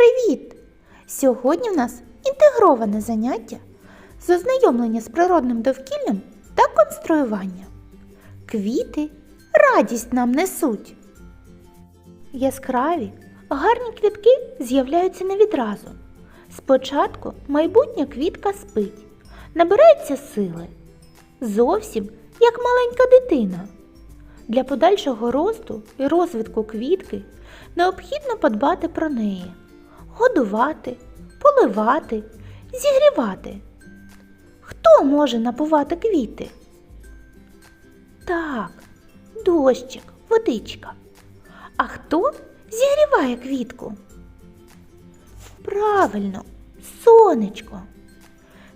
привіт! Сьогодні в нас інтегроване заняття з ознайомлення з природним довкіллям та конструювання. Квіти радість нам несуть. Яскраві, гарні квітки з'являються не відразу. Спочатку майбутня квітка спить, набирається сили. Зовсім як маленька дитина. Для подальшого росту і розвитку квітки необхідно подбати про неї, годувати, поливати, зігрівати. Хто може напувати квіти? Так, дощик, водичка. А хто зігріває квітку? Правильно, сонечко.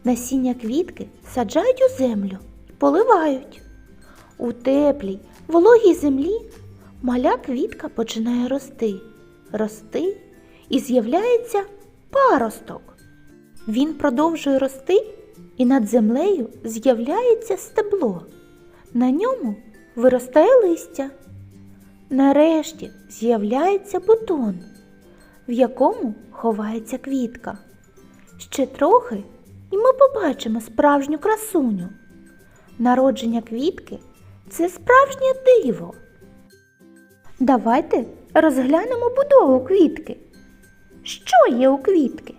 Насіння квітки саджають у землю і поливають. У теплій, вологій землі маля квітка починає рости, рости і з'являється паросток. Він продовжує рости, і над землею з'являється стебло. На ньому виростає листя. Нарешті з'являється бутон, в якому ховається квітка. Ще трохи, і ми побачимо справжню красуню. Народження квітки це справжнє диво. Давайте розглянемо будову квітки. Що є у квітки?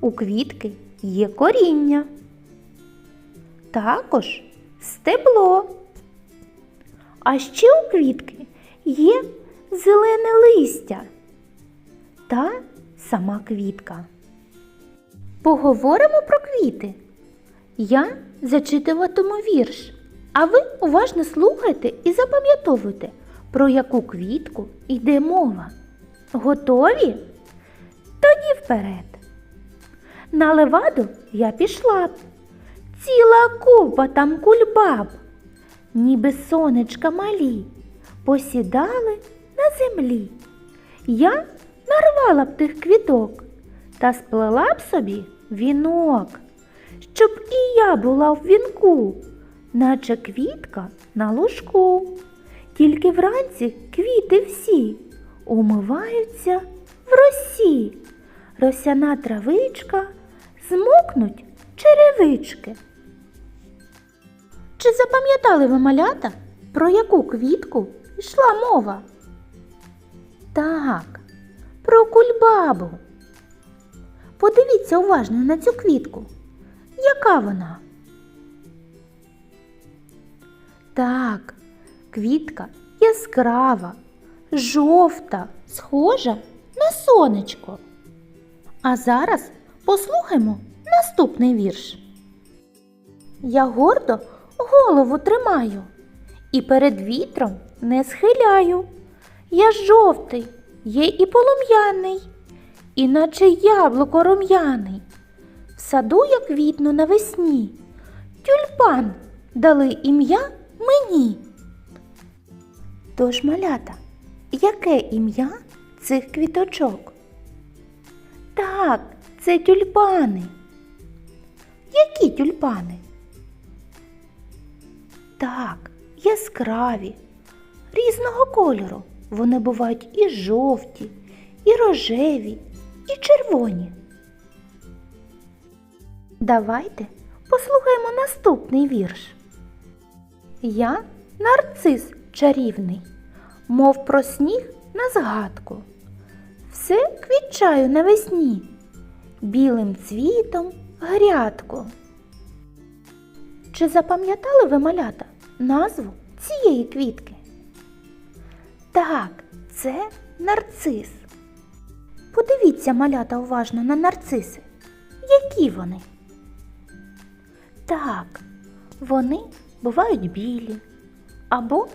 У квітки є коріння, також стебло. А ще у квітки є зелене листя та сама квітка. Поговоримо про квіти. Я зачитуватиму вірш, а ви уважно слухайте і запам'ятовуйте, про яку квітку йде мова. Готові? Тоді вперед. На леваду я пішла б. Ціла купа там кульбаб, ніби сонечка малі, посідали на землі. Я нарвала б тих квіток та сплела б собі вінок, щоб і я була в вінку, наче квітка на лужку. Тільки вранці квіти всі умиваються в росі. Росяна травичка змокнуть черевички. Чи запам'ятали ви малята, про яку квітку йшла мова? Так, про кульбабу. Подивіться уважно на цю квітку. Яка вона? Так, квітка яскрава, жовта, схожа на сонечко. А зараз послухаймо наступний вірш. Я гордо голову тримаю і перед вітром не схиляю. Я жовтий, є і полум'яний, іначе яблуко рум'яний. В саду я квітну навесні. Тюльпан дали ім'я мені. Тож, малята, яке ім'я цих квіточок? Так, це тюльпани. Які тюльпани? Так, яскраві, різного кольору. Вони бувають і жовті, і рожеві, і червоні. Давайте послухаємо наступний вірш. Я нарцис чарівний, мов про сніг на згадку. Все квітчаю навесні, білим цвітом грядку. Чи запам'ятали ви малята назву цієї квітки? Так, це нарцис. Подивіться малята уважно на нарциси. Які вони? Так, вони бувають білі або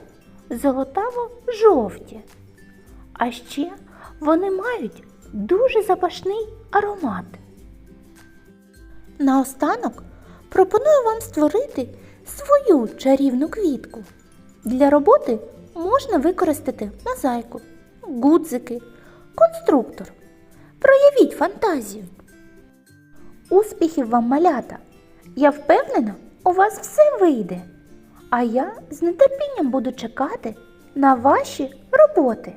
золотаво-жовті. А ще вони мають дуже запашний аромат. Наостанок пропоную вам створити свою чарівну квітку. Для роботи можна використати мозаїку, гудзики, конструктор. Проявіть фантазію. Успіхів вам малята! Я впевнена, у вас все вийде. А я з нетерпінням буду чекати на ваші роботи.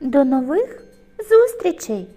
До нових зустрічей!